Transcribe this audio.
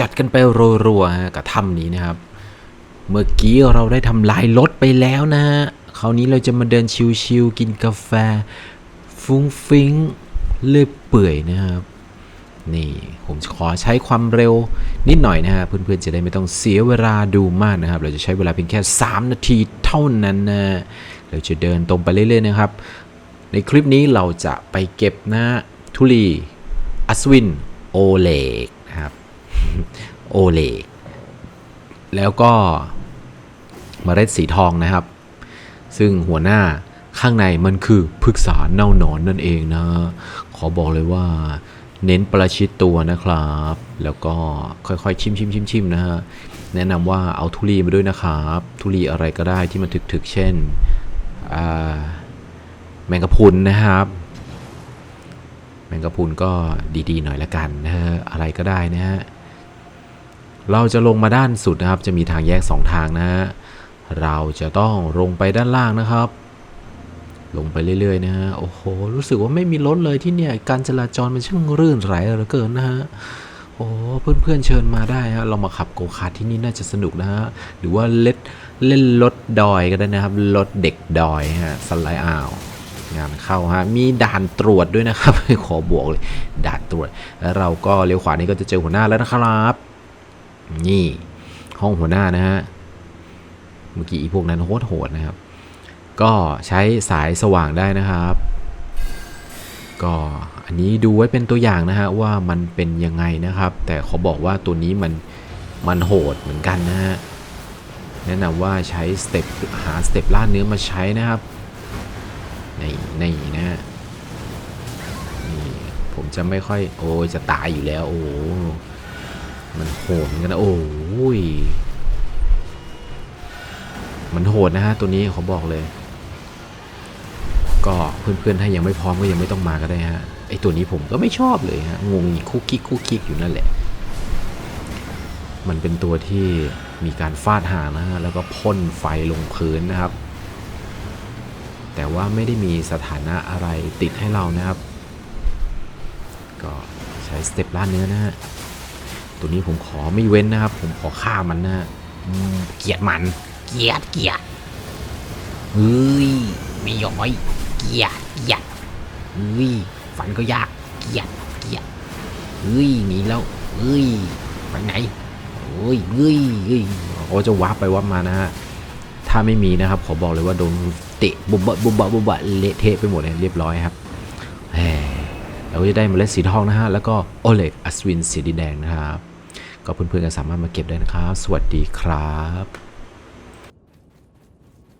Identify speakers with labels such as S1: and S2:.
S1: จัดกันไปรัวๆกับถ้ำนี้นะครับ เมื่อกี้เราได้ทำลายรถไปแล้วนะฮะคราวนี้เราจะมาเดินชิวๆกินกาแฟ ฟุ้งฟิ้งเลื่อยเปื่อยนะครับ นี่ผมขอใช้ความเร็วนิดหน่อยนะฮะเพื่อนๆจะได้ไม่ต้องเสียเวลาดูมากนะครับ เราจะใช้เวลาเพียงแค่ 3 นาทีเท่านั้นนะเราจะเดินตรงไปเรื่อยๆนะครับ ในคลิปนี้เราจะไปเก็บนะทุลีอัศวินโอเลก โอเลแล้วก็เมล็ดสีทองนะครับ ซึ่งหัวหน้าข้างในมันคือพฤกษาเน่าหนอนนั่นเองนะ ขอบอกเลยว่าเน้นประชิดตัวนะครับ แล้วก็ค่อยๆ ชิมชิมชิมชิมนะฮะ แนะนำว่าเอาทุลีมาด้วยนะครับ ทุลีอะไรก็ได้ที่มันถึกๆ เช่นอ่าแมงกะพุนนะครับ แมงกะพุนก็ดีๆ หน่อยละกันนะฮะ อะไรก็ได้นะฮะ เราจะลงมาด้านสุดนะครับ จะมีทางแยกสองทางนะฮะเราจะต้องลงไปด้านล่างนะครับ ลงไปเรื่อยๆนะฮะโอ้โหรู้สึกว่าไม่มีรถเลยที่เนี่ยการจราจรมันช่างรื่นไหลเหลือเกินนะฮะโอ้เพื่อนๆเชิญมาได้ฮะเรามาขับโกคาร์ทที่นี่น่าจะสนุกนะฮะหรือว่าเล่นเล่นรถดอยก็ได้นะครับรถเด็กดอยฮะสไลด์อ่าวงานเข้าฮะมีด่านตรวจด้วยนะครับขอบวกเลยด่านตรวจ แล้วเราก็เลี้ยวขวานี่ก็จะเจอหัวหน้าแล้วนะครับ นี่ห้องหัวหน้านะฮะ เมื่อกี้พวกนั้นโหดโหดนะครับ ก็ใช้สายสว่างได้นะครับ ก็อันนี้ดูไว้เป็นตัวอย่างนะฮะว่ามันเป็นยังไงนะครับ แต่ขอบอกว่าตัวนี้มันมันโหดเหมือนกันนะฮะ แนะนำว่าใช้สเต็ปหาสเต็ปล่าเนื้อมาใช้นะครับ ในี่นี่นะฮะผมจะไม่ค่อยโอ้ยจะตายอยู่แล้ว โอ้ มันโหดเหมือนกันนะโอ้ย มันโหดนะฮะตัวนี้เขาบอกเลย ก็เพื่อนๆถ้ายังไม่พร้อมก็ยังไม่ต้องมาก็ได้ฮะไอตัวนี้ผมก็ไม่ชอบเลยฮะงงคุกคิกคุกคิกอยู่นั่นแหละ มันเป็นตัวที่มีการฟาดหางนะฮะแล้วก็พ่นไฟลงพื้นนะครับ แต่ว่าไม่ได้มีสถานะอะไรติดให้เรานะครับ ก็ใช้สเต็ปล่าเนื้อนะฮะ ตัวนี้ผมขอไม่เว้นนะครับ ผมขอฆ่ามันนะเกลียดมัน
S2: เกลียดเกลียดเฮ้ยไม่ย้อย เกลียดเกลียดเฮ้ยฝันก็ยากเกลียดเกลียดเฮ้ยหนีแล้วเฮ้ยไปไหนเฮ้ยเฮ้ยเฮ้ย
S1: โอ้จะวับไปวับมานะฮะถ้าไม่มีนะครับ ขอบอกเลยว่าโดนเตะบุบบะบุบบะบุบบะเละเทะไปหมดเลยเรียบร้อยครับแหมเราก็จะได้เมล็ดสีทองนะฮะ แล้วก็โอเล็กอัศวินสีแดงนะครับ ก็เพื่อนๆก็สามารถมาเก็บได้นะครับ สวัสดีครับ